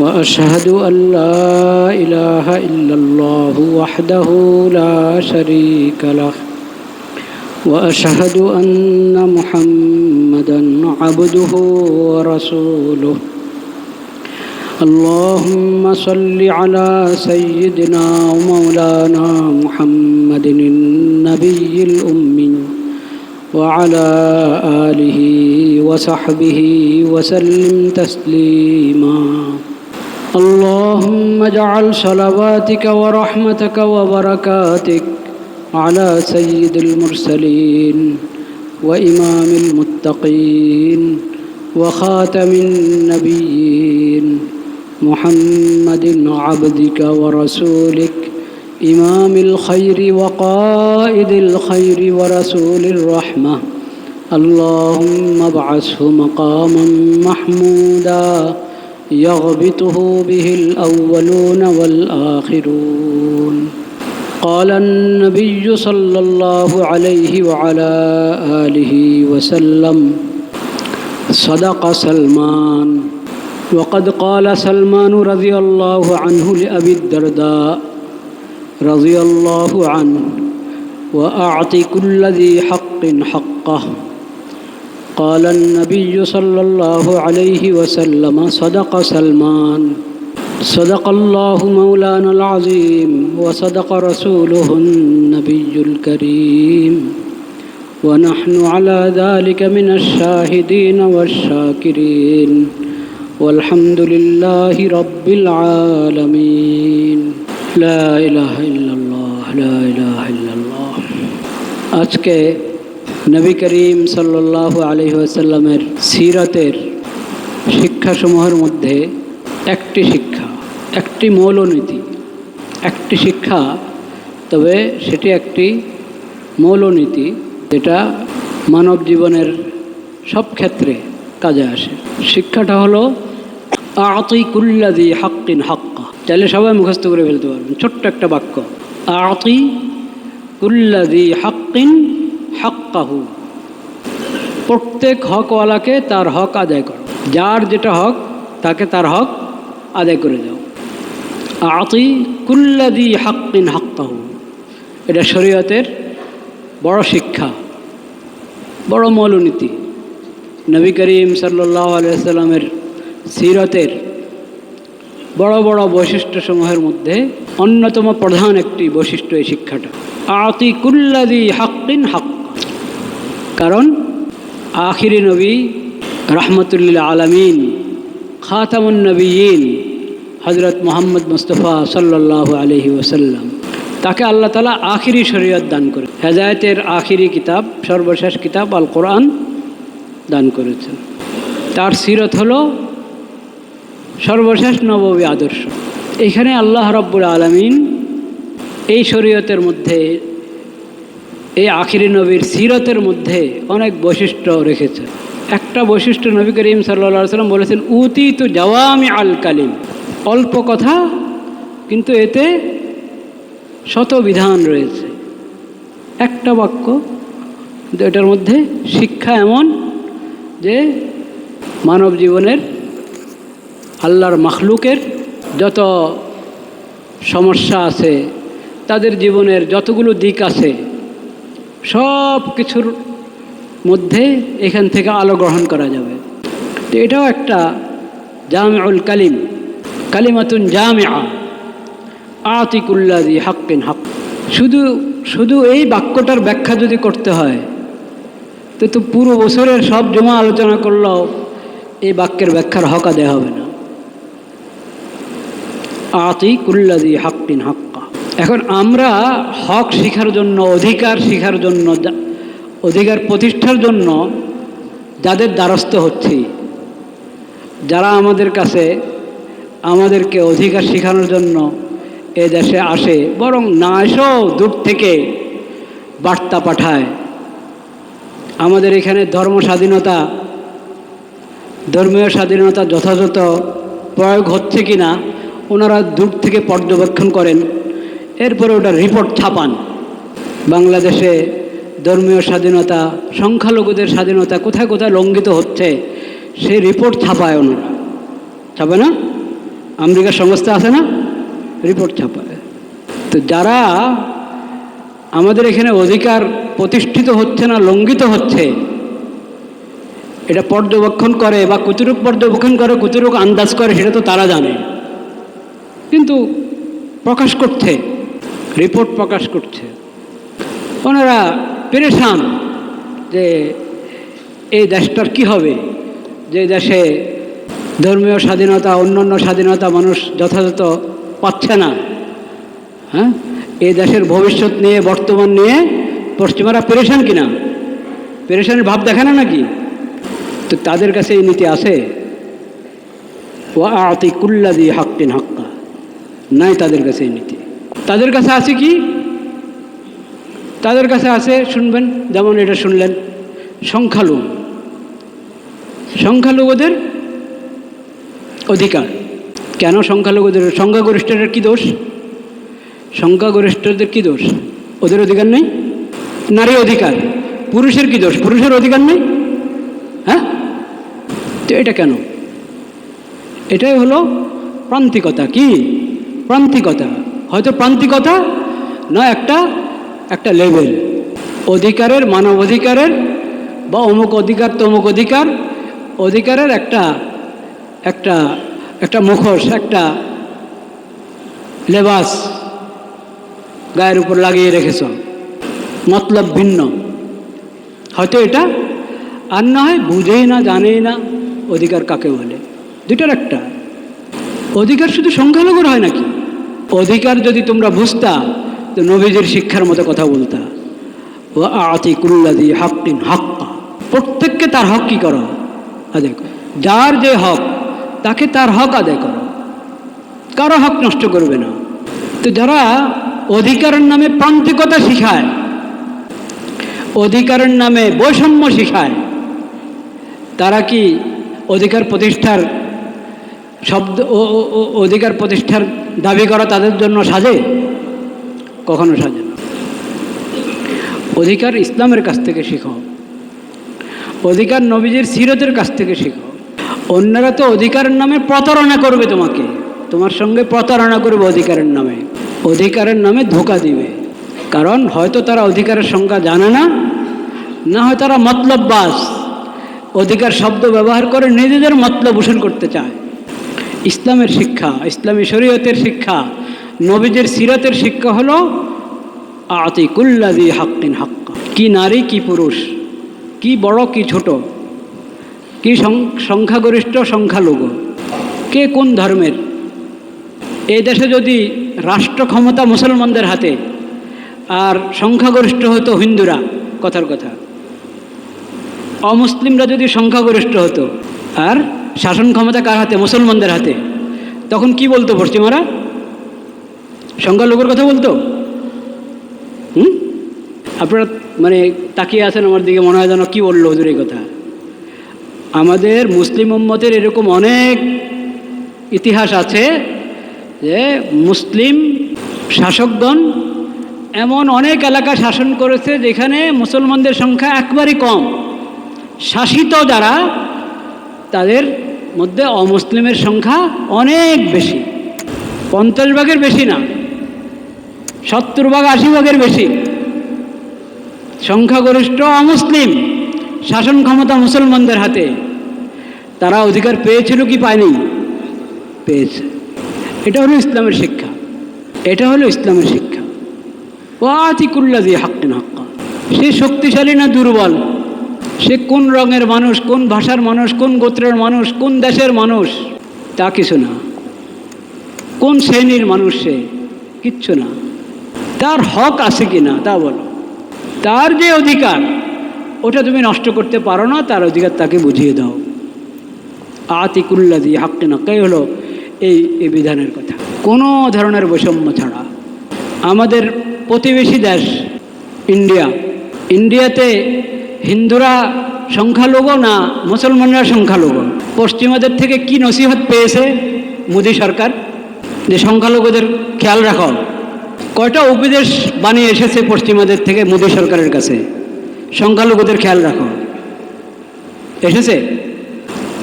وأشهد أن لا إله إلا الله وحده لا شريك له. وأشهد أن محمدا عبده ورسوله. اللهم صل على سيدنا ومولانا محمد النبي الأمي وعلى آله وصحبه وسلم تسليما. اللهم اجعل صلواتك ورحمتك وبركاتك على سيد المرسلين وإمام المتقين وخاتم النبيين محمد عبدك ورسولك إمام الخير وقائد الخير ورسول الرحمة. اللهم ابعثه مقاما محمودا. يغبطه به الأولون والآخرون. قال النبي صلى الله عليه وعلى آله وسلم صدق سلمان. وقد قال سلمان رضي الله عنه لأبي الدرداء رضي الله عنه وأعط كل ذي حق حقه. قال النبي صلى الله عليه وسلم صدق سلمان. صدق الله مولانا العظيم وصدق رسوله النبي الكريم. ونحن على ذلك من الشاهدين والشاكرين. والحمد لله رب العالمين. لا إله إلا الله لا إله إلا الله. أتكي নবী করিম সাল্লাহ আলহি আসাল্লামের সিরতের শিক্ষাসমূহের মধ্যে একটি শিক্ষা, একটি মৌলনীতি, একটি শিক্ষা, তবে সেটি একটি মৌলনীতি যেটা মানব জীবনের সব ক্ষেত্রে কাজে আসে। শিক্ষাটা হলো আতই কুল্লাদি হাক্কিন হাক্কা। চাইলে সবাই মুখস্থ করে ফেলতে পারবেন, ছোট্ট একটা বাক্য আতই কুল্লাদি হাক্কিন হাক্কাহু। প্রত্যেক হকওয়ালাকে তার হক আদায় করো। যার যেটা হক, তাকে তার হক আদায় করে যাও আতি কুল্লাদি হাক্কিন হাক্কাহু। এটা শরীয়তের বড় শিক্ষা, বড় মৌলনীতি। নবী করিম সাল্লাহ আলিয়াল্লামের সিরতের বড় বড় বৈশিষ্ট্যসমূহের মধ্যে অন্যতম প্রধান একটি বৈশিষ্ট্য এই শিক্ষাটা। আতি কুল্লাদি হাক্কিন হাক কারণ আখিরি নবী রহমতুল্লাহ আলমিন, খাতামুন হজরত মোহাম্মদ মুস্তফা সাল্লাহ আলহি ওসাল্লাম তাকে আল্লাহ তালা আখিরি শরীয়ত দান করে হেজায়তের আখিরি কিতাব, সর্বশেষ কিতাব আল কোরআন দান করেছেন। তার সিরত হল সর্বশেষ নববী আদর্শ। এখানে আল্লাহ রব্বুল আলমিন এই শরীয়তের মধ্যে এই আখিরি নবীর সিরতের মধ্যে অনেক বৈশিষ্ট্য রেখেছে। একটা বৈশিষ্ট্য নবী করিম সাল্লা সাল্লাম বলেছেন উতি তো জওয়ামি আল কালিম। অল্প কথা, কিন্তু এতে শত বিধান রয়েছে। একটা বাক্য কিন্তু এটার মধ্যে শিক্ষা এমন যে মানব জীবনের আল্লাহর মখলুকের যত সমস্যা আছে, তাদের জীবনের যতগুলো দিক আছে সব কিছুর মধ্যে এখান থেকে আলো গ্রহণ করা যাবে। তো এটাও একটা জামিউল কালিম, কালিমাতুন জামিয়া আতিকুল্লাদি হাক্কিন হাক শুধু শুধু এই বাক্যটার ব্যাখ্যা যদি করতে হয়, তো তো পুরো বছরের সব জমা আলোচনা করলেও এই বাক্যের ব্যাখ্যার হকা আদায় হবে না। আতি কুল্লাদি হাক্কিন হাক্কা। এখন আমরা হক শিখার জন্য, অধিকার শিখার জন্য অধিকার প্রতিষ্ঠার জন্য যাদের দ্বারস্থ হচ্ছি, যারা আমাদের কাছে আমাদেরকে অধিকার শেখানোর জন্য এ দেশে আসে, বরং না এসেও দূর থেকে বার্তা পাঠায়। আমাদের এখানে ধর্ম স্বাধীনতা, ধর্মীয় স্বাধীনতা যথাযথ প্রয়োগ হচ্ছে কি না ওনারা দূর থেকে পর্যবেক্ষণ করেন। এরপরে ওটা রিপোর্ট ছাপান। বাংলাদেশে ধর্মীয় স্বাধীনতা, সংখ্যালঘুদের স্বাধীনতা কোথায় কোথায় লঙ্ঘিত হচ্ছে, সেই রিপোর্ট ছাপায় ওনারা। ছাপে না? আমেরিকার সংস্থা আছে না? রিপোর্ট ছাপায়। তো যারা আমাদের এখানে অধিকার প্রতিষ্ঠিত হচ্ছে না, লঙ্ঘিত হচ্ছে, এটা পর্যবেক্ষণ করে বা কুতুরুক পর্যবেক্ষণ করে কুতুরুক আন্দাজ করে, সেটা তো তারা জানে। কিন্তু প্রকাশ করছে। রিপোর্ট প্রকাশ করছে। ওনারা পেরেশান যে এই দেশটার কি হবে? যে দেশে ধর্মীয় স্বাধীনতা, অন্যান্য স্বাধীনতা মানুষ যথাযথ পাচ্ছে না। হ্যাঁ? এই দেশের ভবিষ্যৎ নিয়ে, বর্তমান নিয়ে পশ্চিমারা পেরেশান কিনা? পেরেশানের ভাব দেখে না নাকি? তো তাদের কাছে এই নীতি আছে ও আতি কুল্লাদি হাক্কিন হাক্কা। নাই তাদের কাছে এই নীতি। তাদের কাছে আছে কি? তাদের কাছে আছে, শুনবেন, যেমন এটা শুনলেন, সংখ্যালঘু। সংখ্যালঘুদের অধিকার। কেন সংখ্যালঘুদের? সংখ্যাগরিষ্ঠের কী দোষ? সংখ্যাগরিষ্ঠদের কী দোষ? ওদের অধিকার নেই? নারী অধিকার। পুরুষের কী দোষ? পুরুষের অধিকার নেই? হ্যাঁ? তো এটা কেন? এটাই হলো প্রান্তিকতা। কি? প্রান্তিকতা। হয়তো প্রান্তিকতা না একটা একটা লেভেল। অধিকারের মানব অধিকারের বা অমুক অধিকার, তমুক অধিকার, অধিকারের একটা একটা একটা মুখোশ, একটা লেবাস গায়ের উপর লাগিয়ে রেখেছ। মতলব ভিন্ন। হয়তো এটা, আর না হয় বুঝেই না, জানেই না অধিকার কাকে বলে। দুটার একটা। অধিকার শুধু সংখ্যালঘুর হয় নাকি? অধিকার যদি তোমরা বুঝতা, তো নবীজির শিক্ষার মতো কথা বলতা। ও আতি কুল্লাদি হাক্কিন হাক্কা। প্রত্যেককে তার হক কী করো? আদায় করো যার যে হক, তাকে তার হক আদায় করো। কারও হক নষ্ট করবে না। তো যারা অধিকারের নামে প্রান্তিকতা শিখায়, অধিকারের নামে বৈষম্য শিখায়, তারা কি অধিকার প্রতিষ্ঠার শব্দ ও- অধিকার প্রতিষ্ঠার দাবি করা তাদের জন্য সাজে? কখনো সাজে অধিকার ইসলামের কাছ থেকে শিখো। অধিকার নবীজির সিরতের কাছ থেকে শিখো। অন্যরা তো অধিকারের নামে প্রতারণা করবে তোমাকে। তোমার সঙ্গে প্রতারণা করবে অধিকারের নামে। অধিকারের নামে ধোকা দিবে। কারণ হয়তো তারা অধিকারের সংখ্যা জানে না না হয় তারা মতলব বাস অধিকার শব্দ ব্যবহার করে নিজেদের মতলব পোষণ করতে চায়। ইসলামের শিক্ষা, ইসলামী শরীয়তের শিক্ষা, নবীজের সিরতের শিক্ষা হলো আতিকুল্লাদি হাক্কিন হাক্কা। কি নারী, কি পুরুষ, কি বড়, কি ছোট, কি সংখ্যাগরিষ্ঠ, সংখ্যালঘু, কে কোন ধর্মের? এই দেশে যদি রাষ্ট্র ক্ষমতা মুসলমানদের হাতে, আর সংখ্যাগরিষ্ঠ হতো হিন্দুরা, কথার কথা। অমুসলিমরা যদি সংখ্যাগরিষ্ঠ হতো, আর শাসন ক্ষমতা কার হাতে? মুসলমানদের হাতে। তখন কি বলতো পশ্চিমারা সংখ্যালঘুর কথা বলতো? হুম? আপনারা মানে তাকিয়ে আছেন আমার দিকে, মনে হয় যেন কী বলল হুজুর এই কথা। আমাদের মুসলিম উম্মতের এরকম অনেক ইতিহাস আছে যে মুসলিম শাসকগণ এমন অনেক এলাকা শাসন করেছে যেখানে মুসলমানদের সংখ্যা একবারই কম। শাসিত যারা, তাদের মধ্যে অমুসলিমের সংখ্যা অনেক বেশি। পঞ্চাশ ভাগের বেশি না। সত্তর ভাগ, আশি ভাগের বেশি। সংখ্যাগরিষ্ঠ অমুসলিম শাসন ক্ষমতা মুসলমানদের হাতে। তারা অধিকার পেয়েছিল কি পায়নি? পেয়েছে। এটা হলো ইসলামের শিক্ষা। এটা হলো ইসলামের শিক্ষা। ও আতিকুল্লা দিয়ে হাক্কিন হাক্কা। সে শক্তিশালী না দুর্বল? সে কোন রঙের মানুষ, কোন ভাষার মানুষ, কোন গোত্রের মানুষ, কোন দেশের মানুষ? তা কিছু না। কোন শ্রেণির মানুষ সে? কিচ্ছু না। তার হক আছে কি না, তা বলো। তার যে অধিকার, ওটা তুমি নষ্ট করতে পারো না, তার অধিকার তাকে বুঝিয়ে দাও। আতিকুল্লা দিয়ে হাক্কে নাক্কাই হলো এই এই বিধানের কথা। কোনো ধরনের বৈষম্য ছাড়া। আমাদের প্রতিবেশী দেশ, ইন্ডিয়া। ইন্ডিয়াতে হিন্দুরা সংখ্যালঘু না মুসলমানরা সংখ্যালঘু? পশ্চিমাদের থেকে কি নসিহত পেয়েছে মোদী সরকার? যে সংখ্যালঘুদের খেয়াল রাখো। কয়টা উপদেশ বানিয়ে এসেছে পশ্চিমাদের থেকে মোদী সরকারের কাছে? সংখ্যালঘুদের খেয়াল রাখো। এসেছে?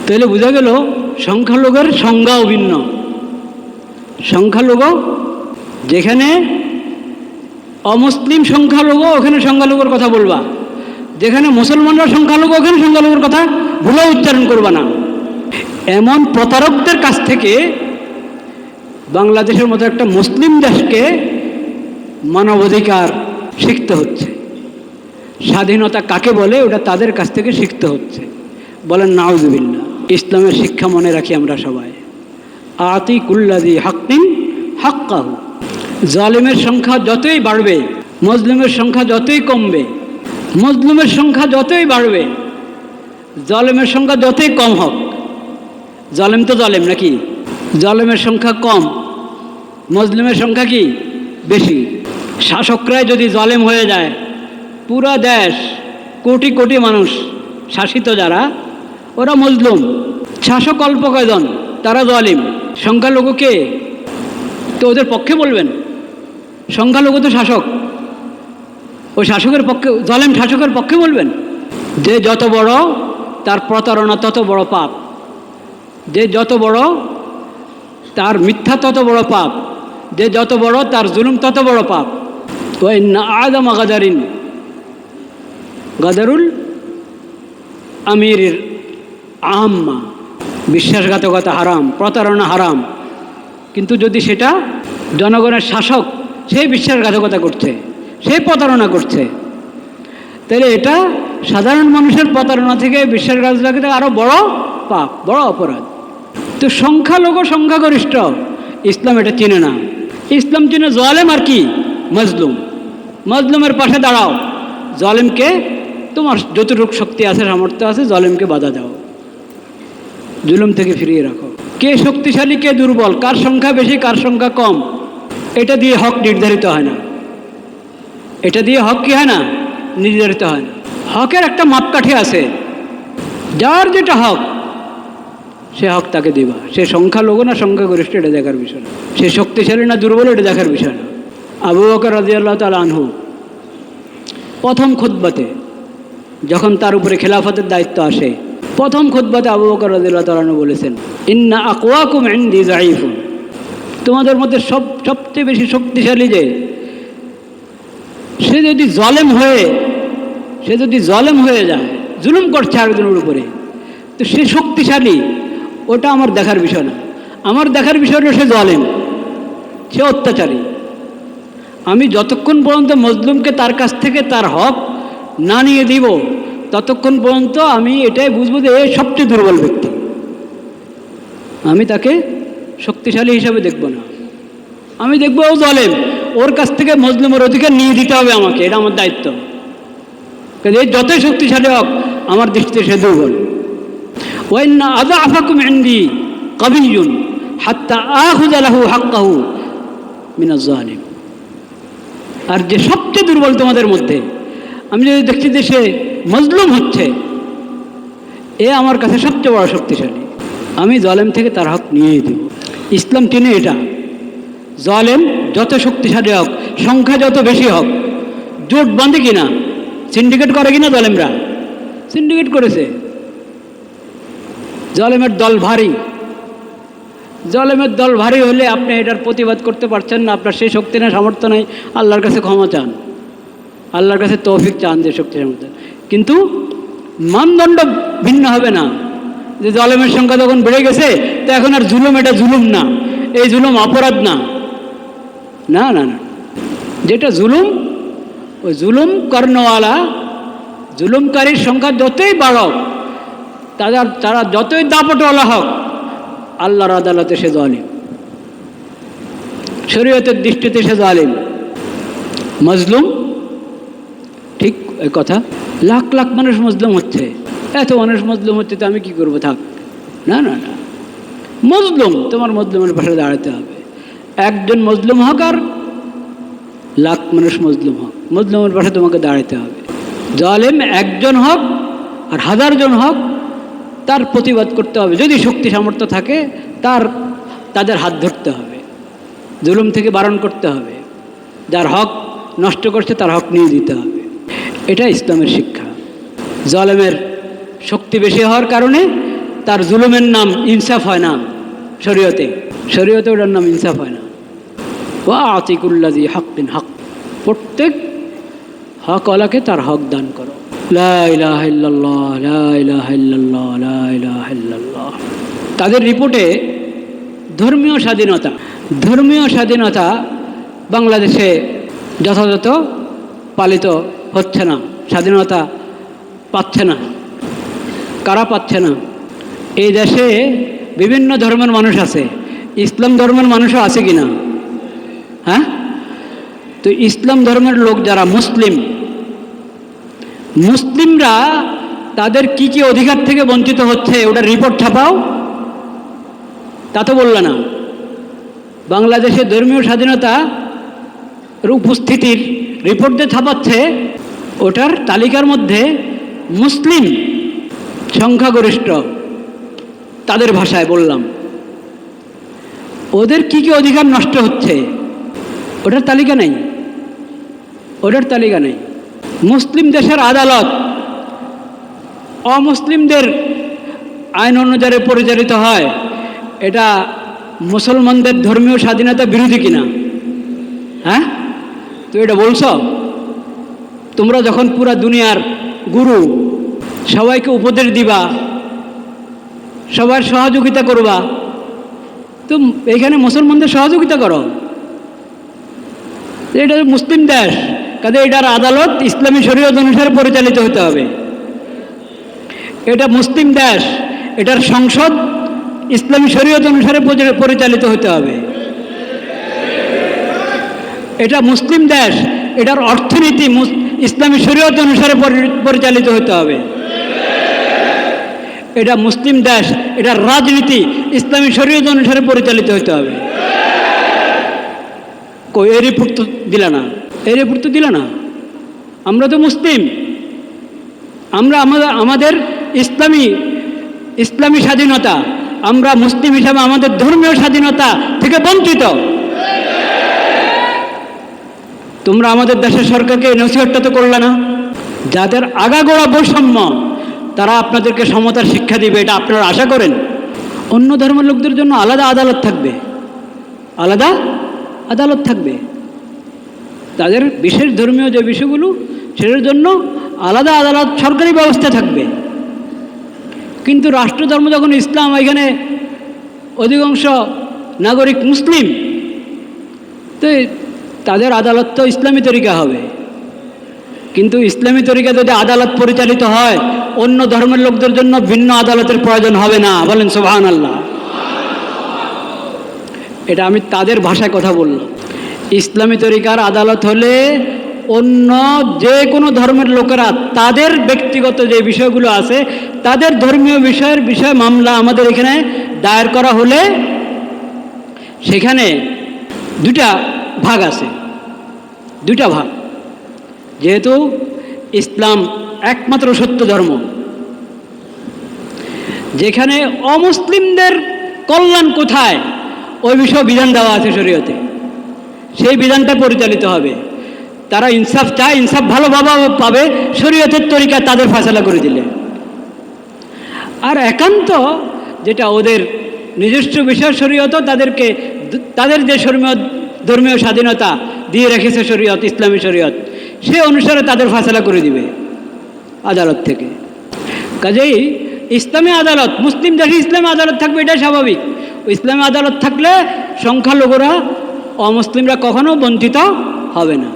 তাহলে বোঝা গেল সংখ্যালঘুর সংজ্ঞাও ভিন্ন। সংখ্যালঘু যেখানে অমুসলিম সংখ্যালঘু, ওখানে সংখ্যালঘুর কথা বলবা। যেখানে মুসলমানরা সংখ্যালঘু, ওখানে সংখ্যালঘুর কথা ভুলে উচ্চারণ করবে না। এমন প্রতারকদের কাছ থেকে বাংলাদেশের মতো একটা মুসলিম দেশকে মানবাধিকার শিখতে হচ্ছে। স্বাধীনতা কাকে বলে, ওটা তাদের কাছ থেকে শিখতে হচ্ছে। বলেন নাউজুবিল্লা ইসলামের শিক্ষা মনে রাখি আমরা সবাই। আতি কুল্লাদি হাক্কিন হাক্কাহু। জালিমের সংখ্যা যতই বাড়বে মজলুমের সংখ্যা যতই কমবে মজলুমের সংখ্যা যতই বাড়বে, জলেমের সংখ্যা যতই কম হোক, জলেম তো জলেম নাকি? জলেমের সংখ্যা কম মজলুমের সংখ্যা কি? বেশি। শাসকরাই যদি জলেম হয়ে যায়, পুরা দেশ কোটি কোটি মানুষ শাসিত যারা, ওরা মজলুম শাসক অল্প কয়জন? তারা জালিম। সংখ্যালঘুকে তো ওদের পক্ষে বলবেন। সংখ্যালঘু তো শাসক। ওই শাসকের পক্ষে, জালেম শাসকের পক্ষে বলবেন? যে যত বড় তার প্রতারণা তত বড় পাপ। যে যত বড় তার মিথ্যা তত বড় পাপ। যে যত বড় তার জুলুম তত বড় পাপ। ওই না আদম গাদারিন, গাদারুল আমির আহম্মা। বিশ্বাসঘাতকতা হারাম, প্রতারণা হারাম। কিন্তু যদি সেটা জনগণের শাসক সে বিশ্বাসঘাতকতা করছে সে প্রতারণা করছে। তাহলে এটা সাধারণ মানুষের প্রতারণা থেকে বিশ্বাসঘাতকতা আরও বড় পাপ, বড় অপরাধ। তো সংখ্যালঘু সংখ্যাগরিষ্ঠ ইসলাম এটা চিনে না। ইসলাম চিনে জলেম আর কি? মজলুম। মজলুমের পাশে দাঁড়াও। জলেমকে তোমার যতটুক শক্তি আছে, সামর্থ্য আছে জলেমকে বাধা দাও। জুলুম থেকে ফিরিয়ে রাখো। কে শক্তিশালী, কে দুর্বল, কার সংখ্যা বেশি, কার সংখ্যা কম, এটা দিয়ে হক নির্ধারিত হয় না। এটা দিয়ে হক কি হয় না? নির্ধারিত হয়। হকের একটা মাপকাঠি আছে। যার যেটা হক, সে হক তাকে দিবা। সে সংখ্যালঘু না সংখ্যাগরিষ্ঠ, এটা দেখার বিষয় না। সে শক্তিশালী না দুর্বল, এটা দেখার বিষয় না। আবু বকর রাজি আল্লাহ তাল আনহু প্রথম খুদ্বাতে যখন তার উপরে খেলাফতের দায়িত্ব আসে, প্রথম খুদ্বাতে আবু বকর রাজিল্লাহ তালানু বলেছেন, ইন্না আকওয়াকুম ইন্দি জাইফুন তোমাদের মধ্যে সব, সবচেয়ে বেশি শক্তিশালী যে সে যদি জলেম হয়ে, সে যদি জলেম হয়ে যায়, জুলুম করছে আরেকজনের উপরে, তো সে শক্তিশালী, ওটা আমার দেখার বিষয় না। আমার দেখার বিষয় হলো সে জলেম, সে অত্যাচারী। আমি যতক্ষণ পর্যন্ত মজলুমকে তার কাছ থেকে তার হক না নিয়ে দিব, ততক্ষণ পর্যন্ত আমি এটাই বুঝব যে এ সবচেয়ে দুর্বল ব্যক্তি। আমি তাকে শক্তিশালী হিসাবে দেখব না। আমি দেখব ও জলেম ওর কাছ থেকে মজলুমের অধিকার নিয়ে দিতে হবে আমাকে, এটা আমার দায়িত্ব। কাজে যতই শক্তিশালী হোক, আমার দৃষ্টিতে সে দুর্বল। ওয়াইন্না আদা আফাকুম ইন্দি কবিজুন হাত্তা আহুজালাহু হাক্কাহু মিনাজ আর যে সবচেয়ে দুর্বল তোমাদের মধ্যে, আমি যদি দেখছি যে সে মজলুম হচ্ছে, এ আমার কাছে সবচেয়ে বড় শক্তিশালী। আমি জলেম থেকে তার হক নিয়েই দেব। ইসলাম চিনে এটা। জলেম যত শক্তিশালী হোক, সংখ্যা যত বেশি হোক, জোট বাঁধে কিনা সিন্ডিকেট করে কিনা জলেমরা? সিন্ডিকেট করেছে। জলেমের দল ভারী। জলেমের দল ভারী হলে আপনি এটার প্রতিবাদ করতে পারছেন না, আপনার সেই শক্তি না সামর্থ্য নেই, আল্লাহর কাছে ক্ষমা চান। আল্লাহর কাছে তৌফিক চান যে শক্তি, সামর্থ্য কিন্তু মানদণ্ড ভিন্ন হবে না। যে জলেমের সংখ্যা যখন বেড়ে গেছে, তো এখন আর জুলুম, এটা জুলুম না। এই জুলুম অপরাধ না। না না না। যেটা জুলুম, ওই জুলুম কর্ণওয়ালা, জুলুমকারীর সংখ্যা যতই বাড়ক তারা তারা যতই দাপটওয়ালা হোক, আল্লাহর আদালতে সে জালিম। শরীয়তের দৃষ্টিতে সে জালিম। মজলুম, ঠিক এই কথা, লাখ লাখ মানুষ মজলুম হচ্ছে। এত মানুষ মজলুম হচ্ছে তো আমি কি করব, থাক। না না না। মজলুম, তোমার মজলুমের পাশে দাঁড়াতে হবে। একজন মজলুম হক আর লাখ মানুষ মজলুম হক। মজলুমের পাশে তোমাকে দাঁড়াতে হবে। জালেম একজন হক আর হাজারজন হক, তার প্রতিবাদ করতে হবে। যদি শক্তি সামর্থ্য থাকে, তার, তাদের হাত ধরতে হবে। জুলুম থেকে বারণ করতে হবে। যার হক নষ্ট করছে, তার হক নিয়ে দিতে হবে। এটা ইসলামের শিক্ষা। জলেমের শক্তি বেশি হওয়ার কারণে তার জুলুমের নাম ইনসাফ হয় না শরীয়তে। শরীয়তে ওটার নাম ইনসাফ হয় না। ও আতিকুল্লাজি হকিন হক। প্রত্যেক হকওয়ালাকে তার হক দান করো। তাদের রিপোর্টে ধর্মীয় স্বাধীনতা ধর্মীয় স্বাধীনতা বাংলাদেশে যথাযথ পালিত হচ্ছে না, স্বাধীনতা পাচ্ছে না। কারা পাচ্ছে না? এই দেশে বিভিন্ন ধর্মের মানুষ আছে, ইসলাম ধর্মের মানুষও আছে কি না হ্যাঁ? তো ইসলাম ধর্মের লোক যারা মুসলিম, মুসলিমরা তাদের কি কি অধিকার থেকে বঞ্চিত হচ্ছে ওটা রিপোর্ট ছাপাও? তা তো বললে না। বাংলাদেশে ধর্মীয় স্বাধীনতা উপস্থিতির রিপোর্ট যে ছাপাচ্ছে, ওটার তালিকার মধ্যে মুসলিম সংখ্যাগরিষ্ঠ তাদের ভাষায় বললাম। ওদের কি কি অধিকার নষ্ট হচ্ছে? ওটার তালিকা নেই। ওটার তালিকা নেই। মুসলিম দেশের আদালত অমুসলিমদের আইন অনুযায়ী পরিচালিত হয়। এটা মুসলমানদের ধর্মীয় স্বাধীনতা বিরোধী কিনা? হ্যাঁ? তো এটা বলছ? তোমরা যখন পুরা দুনিয়ার গুরু, সবাইকে উপদেশ দিবা, সবার সহযোগিতা করবা, তো এখানে মুসলমানদের সহযোগিতা করো। এটা মুসলিম দেশ কাজে এটার আদালত ইসলামী শরীয়ত অনুসারে পরিচালিত হতে হবে। এটা মুসলিম দেশ এটার সংসদ ইসলামী শরীয়ত অনুসারে পরিচালিত হতে হবে। এটা মুসলিম দেশ এটার অর্থনীতি ইসলামী শরীয়ত অনুসারে পরিচালিত হতে হবে। এটা মুসলিম দেশ এটার রাজনীতি ইসলামী শরীয়ত অনুসারে পরিচালিত হতে হবে। কই এই রিপোর্ট তো দিলে না। এই রিপোর্ট তো দিলে না। আমরা তো মুসলিম। আমরা আমাদের আমাদের ইসলামী ইসলামী স্বাধীনতা, আমরা মুসলিম হিসাবে আমাদের ধর্মীয় স্বাধীনতা থেকে বঞ্চিত। তোমরা আমাদের দেশের সরকারকে নসিহতটা তো করলে না। যাদের আগাগোড়া বৈষম্য, তারা আপনাদেরকে সমতার শিক্ষা দিবে, এটা আপনারা আশা করেন। অন্য ধর্মের লোকদের জন্য আলাদা আদালত থাকবে। আলাদা আদালত থাকবে। তাদের বিশেষ ধর্মীয় যে বিষয়গুলো, সেটার জন্য আলাদা আদালত সরকারি ব্যবস্থা থাকবে। কিন্তু রাষ্ট্রধর্ম যখন ইসলাম, এখানে অধিকাংশ নাগরিক মুসলিম, তো তাদের আদালত তো ইসলামী তরিকা হবে। কিন্তু ইসলামী তরিকা যদি আদালত পরিচালিত হয়, অন্য ধর্মের লোকদের জন্য ভিন্ন আদালতের প্রয়োজন হবে না। বলেন সোহান আল্লাহ এটা আমি তাদের ভাষায় কথা বললাম। ইসলামী তরিকার আদালত হলে অন্য যে কোনো ধর্মের লোকেরা তাদের ব্যক্তিগত যে বিষয়গুলো আছে, তাদের ধর্মীয় বিষয়ের বিষয় মামলা আমাদের এখানে দায়ের করা হলে সেখানে দুটা ভাগ আছে। দুটা ভাগ। যেহেতু ইসলাম একমাত্র সত্য ধর্ম, যেখানে অমুসলিমদের কল্যাণ কোথায়? ওই বিষয়ে বিধান দেওয়া আছে শরীয়তে। সেই বিধানটা পরিচালিত হবে। তারা ইনসাফ চায়, ইনসাফ ভালো বাবা পাবে, শরীয়তের তরিকা তাদের ফাসলা করে দিলে। আর একান্ত যেটা ওদের নিজস্ব বিষয় শরীয়ত তাদেরকে তাদের যে ধর্মীয় ধর্মীয় স্বাধীনতা দিয়ে রেখেছে শরীয়ত, ইসলামী শরীয়ত সে অনুসারে তাদের ফাসলা করে দিবে আদালত থেকে। কাজেই ইসলামী আদালত, মুসলিম দেশে ইসলামী আদালত থাকবে এটা স্বাভাবিক। ইসলামী আদালত থাকলে সংখ্যালঘুরা অমুসলিমরা কখনো বঞ্চিত হবে না।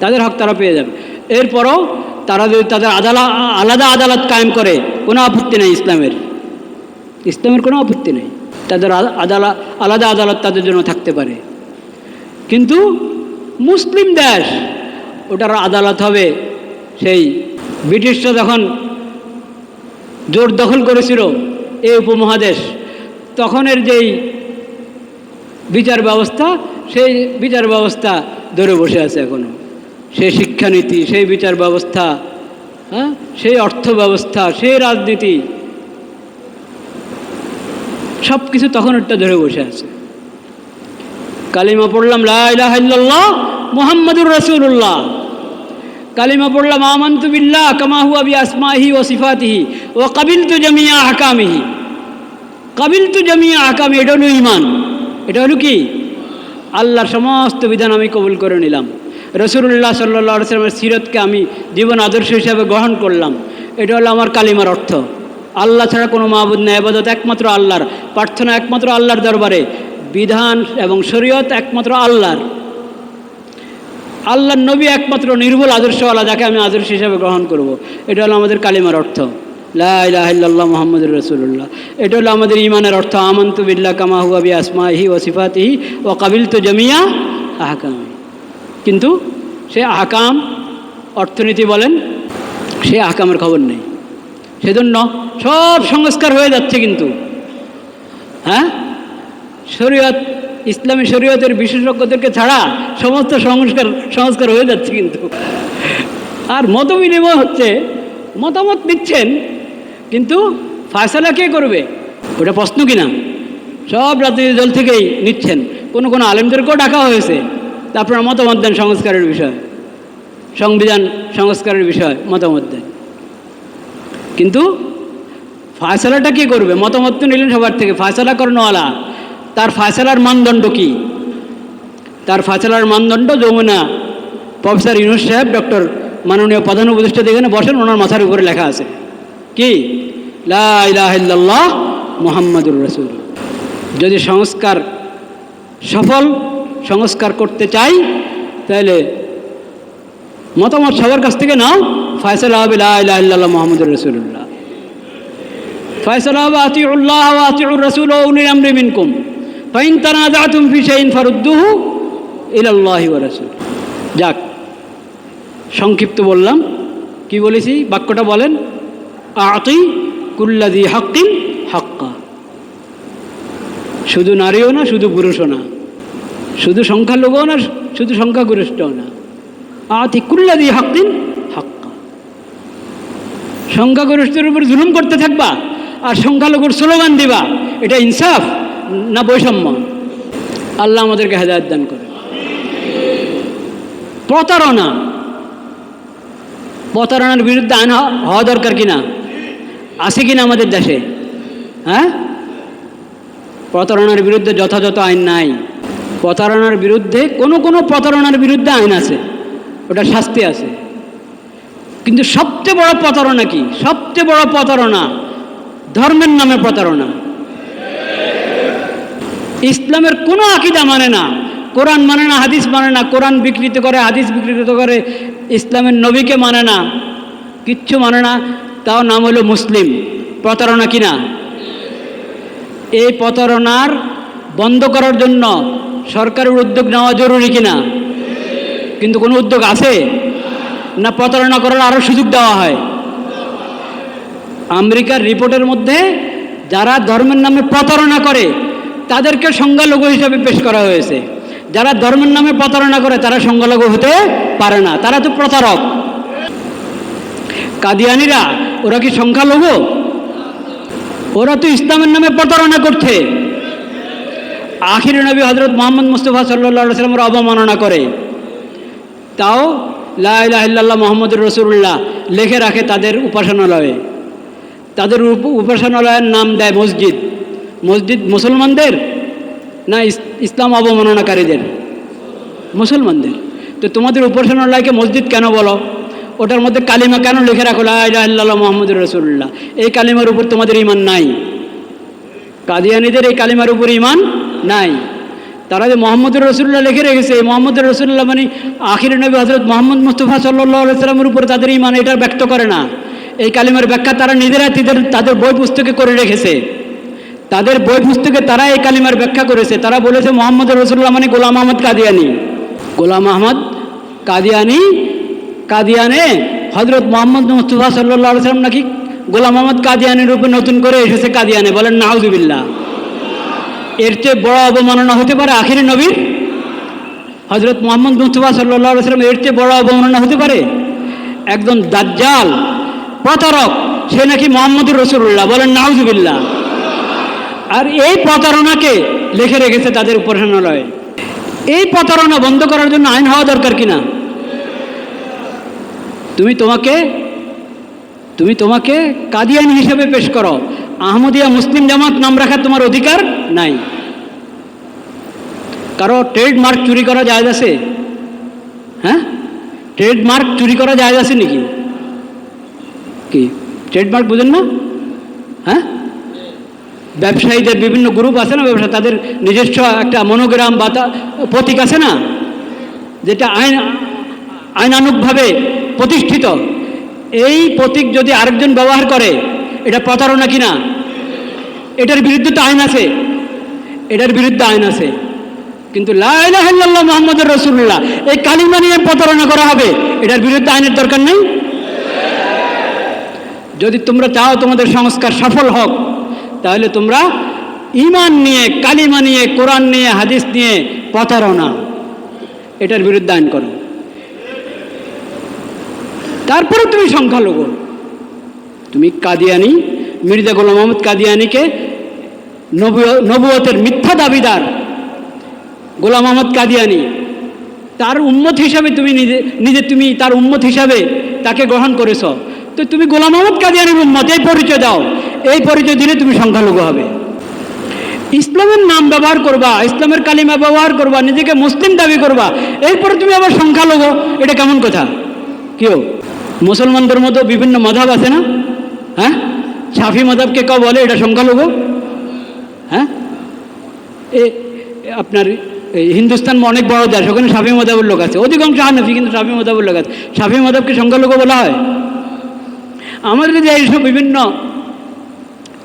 তাদের হক তারা পেয়ে যাবে। এরপরও তারা যদি তাদের আদালা, আলাদা আদালত কায়েম করে, কোনো আপত্তি নেই ইসলামের। ইসলামের কোনো আপত্তি নেই। তাদের আদালত আলাদা আদালত তাদের জন্য থাকতে পারে। কিন্তু মুসলিম দেশ, ওটার আদালত হবে সেই ব্রিটিশরা যখন জোর দখল করেছিল এই উপমহাদেশ তখনের যেই বিচার ব্যবস্থা সেই বিচার ব্যবস্থা ধরে বসে আছে এখনও। সেই শিক্ষানীতি, সেই বিচার ব্যবস্থা হ্যাঁ? সেই অর্থ ব্যবস্থা সেই রাজনীতি সব কিছু তখন একটা ধরে বসে আছে। কালিমা পড়লাম লাহ মোহাম্মদুর রসুল্লাহ কালিমা পড়লাম, আমন্তু বিল্লাহ কামাহু আবি আসমাহি ও সিফাতিহি ও কাবিল তু জামিয়া আকামিহি কাবিল তু জামিয়া আকামি, এটা হলো ইমান এটা হলো কি? আল্লাহর সমস্ত বিধান আমি কবুল করে নিলাম। রসুল্লাহ সাল্লাহ সাল্লামের সিরতকে আমি জীবন আদর্শ হিসাবে গ্রহণ করলাম। এটা হলো আমার কালিমার অর্থ। আল্লাহ ছাড়া কোনো মাহবুদ নেই। আবাদত একমাত্র আল্লাহর। প্রার্থনা একমাত্র আল্লাহর দরবারে। বিধান এবং শরীয়ত একমাত্র আল্লাহর। আল্লাহর নবী একমাত্র নির্ভুল আদর্শওয়ালা, যাকে আমি আদর্শ হিসাবে গ্রহণ করব। এটা হলো আমাদের কালিমার অর্থ। লাহ মোহাম্মদুর রসুল্লাহ এটা হলো আমাদের ইমানের অর্থ, আমন্তু বিল্লা কামাহু আবি আসমাহি ও সিফাতিহি ও কাবিল তো জমিয়া আহকাম। কিন্তু সে আহকাম অর্থনীতি বলেন, সে আহকামের খবর নেই। সেজন্য সব সংস্কার হয়ে যাচ্ছে কিন্তু। হ্যাঁ? শরীয়ত, ইসলামী শরীয়তের বিশেষজ্ঞদেরকে ছাড়া সমস্ত সংস্কার সংস্কার হয়ে যাচ্ছে কিন্তু। আর মত বিনিময় হচ্ছে, মতামত দিচ্ছেন কিন্তু ফায়সালা কে করবে? ওটা প্রশ্ন কিনা? সব রাজনৈতিক দল থেকেই নিচ্ছেন। কোনো কোনো আলেমদেরকেও ডাকা হয়েছে। আপনারা মতামত দেন সংস্কারের বিষয়। সংবিধান সংস্কারের বিষয় মতামত দেন। কিন্তু ফায়সালাটা কে করবে? মতামত তো নিলেন সবার থেকে। ফায়সালা করানোওয়ালা তার ফায়সালার মানদণ্ড কি? তার ফায়সালার মানদণ্ড যমুনা প্রফেসর ইউনুস সাহেব, ডক্টর মাননীয় প্রধান উপদেষ্টা যেখানে বসেন, ওনার মাথার উপরে লেখা আছে। কি? লাহ মোহাম্মদুর রসুল। যদি সংস্কার সফল সংস্কার করতে চাই, তাহলে মতামত সবার কাছ থেকে নাও, ফয়সলা হবে লাহ মোহাম্মদুর রসুল্লাহ আতিউর রসুল ও উনি রাসূল। যাক, সংক্ষিপ্ত বললাম। কি বলেছি? বাক্যটা বলেন। আতি কুল্লাদি হাক্কিন হাক্কা। শুধু নারীও না, শুধু পুরুষও না। শুধু সংখ্যালঘুও না, শুধু সংখ্যাগরিষ্ঠও না। আতি কুল্লাদি হাক্কিন হাক্কা। সংখ্যাগরিষ্ঠের উপর জুলুম করতে থাকবা আর সংখ্যালঘুর স্লোগান দিবা, এটা ইনসাফ না বৈষম্য? আল্লাহ আমাদেরকে হেদায়ত দান করে। প্রতারণা। প্রতারণার বিরুদ্ধে আইন হওয়া দরকার কিনা? আছে কিনা আমাদের দেশে? হ্যাঁ? প্রতারণার বিরুদ্ধে যথাযথ আইন নাই। প্রতারণার বিরুদ্ধে কোনো কোনো প্রতারণার বিরুদ্ধে আইন আছে। ওটা শাস্তি আছে। কিন্তু সবচেয়ে বড় প্রতারণা কি? সবচেয়ে বড় প্রতারণা ধর্মের নামে প্রতারণা। ইসলামের কোনো আকিদা মানে না। কোরআন মানে না, হাদিস মানে না। কোরআন বিকৃত করে, হাদিস বিকৃত করে ইসলামের নবীকে মানে না। কিচ্ছু মানে না। তাও নাম হলো মুসলিম। প্রতারণা কিনা? এই প্রতারণার বন্ধ করার জন্য সরকারের উদ্যোগ নেওয়া জরুরি কিনা? কিন্তু কোনো উদ্যোগ আছে? না প্রতারণা করার আরও সুযোগ দেওয়া হয়? আমেরিকার রিপোর্টের মধ্যে যারা ধর্মের নামে প্রতারণা করে, তাদেরকে সংখ্যালঘু হিসাবে পেশ করা হয়েছে। যারা ধর্মের নামে প্রতারণা করে, তারা সংখ্যালঘু হতে পারে না। তারা তো প্রতারক। কাদিয়ানিরা ওরা কি সংখ্যালঘু? ওরা তো ইসলামের নামে প্রতারণা করছে। আখির নবী হজরত মোহাম্মদ মুস্তফা সাল্লা সাল্লামের অবমাননা করে। তাও লাহ মোহাম্মদুর রসুল্লাহ লেখে রাখে তাদের উপাসনালয়ে। তাদের উপাসনালয়ের নাম দেয় মসজিদ। মসজিদ মুসলমানদের না ইসলাম অবমাননাকারীদের? মুসলমানদের। তো তোমাদের উপাসনালয়কে মসজিদ কেন বলো? ওটার মধ্যে কালিমা কেন লিখে রাখো? লাহ মোহাম্মদ রসুল্লাহ এই কালিমার উপর তোমাদের ইমান নাই। কাদিয়ানিদের এই কালিমার উপর ইমান নাই। তারা যে মোহাম্মদুর রসুল্লাহ লিখে রেখেছে, এই মোহাম্মদ রসুল্লাহ মানে আখির নবী হজরত মোহাম্মদ মুস্তফা সাল্লাহ সাল্লামের উপর তাদের ইমান এটা ব্যক্ত করে না। এই কালিমার ব্যাখ্যা তারা নিজেরা তাদের তাদের বই পুস্তকে করে রেখেছে। তাদের বই পুস্তকে তারা এই কালিমার ব্যাখ্যা করেছে। তারা বলেছে মোহাম্মদ রসুল্লাহ মানে গোলাম আহমদ কাদিয়ানি। গোলাম আহমদ কাদিয়ানি কাদিয়ানে হজরত মোহাম্মদ মুস্তফা সাল্লাহ সাল্লাম নাকি গোলাম আহমদ কাদিয়ানির উপর নতুন করে এসেছে কাদিয়ানে। বলেন নাউজুবিল্লা এর চেয়ে বড় অবমাননা হতে পারে আখিরি নবীর? হজরত মোহাম্মদ মুস্তফা সাল্লাহ সাল্লাম এর চেয়ে বড় অবমাননা হতে পারে? একদম দাজ্জাল, প্রতারক, সে নাকি মোহাম্মদুর রসুল্লাহ বলেন, নাউজুবিল্লাহ। আর এই প্রতারণাকে লিখে রেখেছে তাদের উপাসনালয়ে এই প্রতারণা বন্ধ করার জন্য আইন হওয়া দরকার কিনা? তুমি তোমাকে তুমি তোমাকে কাদিয়ানি হিসেবে পেশ করো। আহমদিয়া মুসলিম জামাত নাম রাখার তোমার অধিকার নাই। কারও ট্রেডমার্ক চুরি করা যায় আছে? হ্যাঁ? ট্রেডমার্ক চুরি করা যায় আছে নাকি? কি? ট্রেডমার্ক বুঝেন না? হ্যাঁ? ব্যবসায়ীদের বিভিন্ন গ্রুপ আছে না ব্যবসা? তাদের নিজস্ব একটা মনোগ্রাম বা প্রতীক আছে না? যেটা আইন আইনানুগভাবে প্রতিষ্ঠিত। এই প্রতীক যদি আরেকজন ব্যবহার করে, এটা প্রতারণা কিনা? এটার বিরুদ্ধে তো আইন আছে। এটার বিরুদ্ধে আইন আছে। কিন্তু লাইলাহ মোহাম্মদ রসুল্লাহ এই কালিমা নিয়ে প্রতারণা করা হবে, এটার বিরুদ্ধে আইনের দরকার নেই? যদি তোমরা চাও তোমাদের সংস্কার সফল হোক, তাহলে তোমরা ইমান নিয়ে, কালিমা নিয়ে, কোরআন নিয়ে, হাদিস নিয়ে প্রতারণা। এটার বিরুদ্ধে আইন করো। তারপরে তুমি সংখ্যালঘু। তুমি কাদিয়ানি, মির্জা গোলাম মোহাম্মদ কাদিয়ানিকে নবু- নবুয়তের মিথ্যা দাবিদার, গোলাম মোহাম্মদ কাদিয়ানি, তার উম্মত হিসাবে তুমি নিজে নিজে তুমি তার উম্মত হিসাবে তাকে গ্রহণ করেছ। তো তুমি গোলাম মোহাম্মদ কাদিয়ানির উম্মত, এই পরিচয় দাও। এই পরিচয় দিলে তুমি সংখ্যালঘু হবে। ইসলামের নাম ব্যবহার করবা, ইসলামের কালিমা ব্যবহার করবা, নিজেকে মুসলিম দাবি করবা, এরপরে তুমি আবার সংখ্যালঘু, এটা কেমন কথা? কেউ মুসলমানদের মতো বিভিন্ন মধাব আছে না? হ্যাঁ? সাফি মধাবকে কেউ বলে এটা সংখ্যালঘু? হ্যাঁ? এ আপনার হিন্দুস্তান অনেক বড় দেশ, ওখানে সাফি মদাবের লোক আছে। অধিকাংশ হানফি কিন্তু সাফি মদাবের লোক আছে। সাফি মদাবকে সংখ্যালঘু বলা হয়। আমাদের যে এইসব বিভিন্ন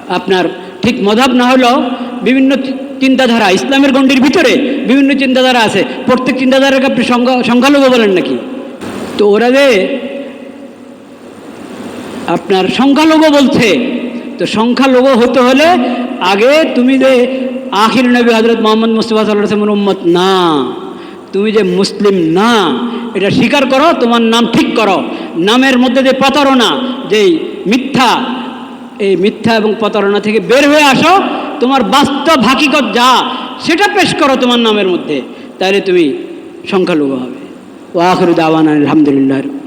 আপনার ঠিক মধাব না হলেও বিভিন্ন চিন্তাধারা, ইসলামের গণ্ডির ভিতরে বিভিন্ন চিন্তাধারা আছে। প্রত্যেক চিন্তাধারাকে আপনি সংখ্যা, সংখ্যালঘু বলেন নাকি? তো ওরা যে আপনার সংখ্যালঘু বলছে। তো সংখ্যালঘু হতে হলে আগে তুমি যে আখির নবী হজরত মোহাম্মদ মুস্তফা সাল্লাহ উম্মত না। তুমি যে মুসলিম না, এটা স্বীকার করো, তোমার নাম ঠিক করো। নামের মধ্যে যে প্রতারণা যেই মিথ্যা, এই মিথ্যা এবং প্রতারণা থেকে বের হয়ে আসো, তোমার বাস্তব হাকিকত যা, সেটা পেশ করো তোমার নামের মধ্যে। তাহলে তুমি সংখ্যালঘু হবে। ও আখরুদ আওয়ান আলহামদুলিল্লাহ।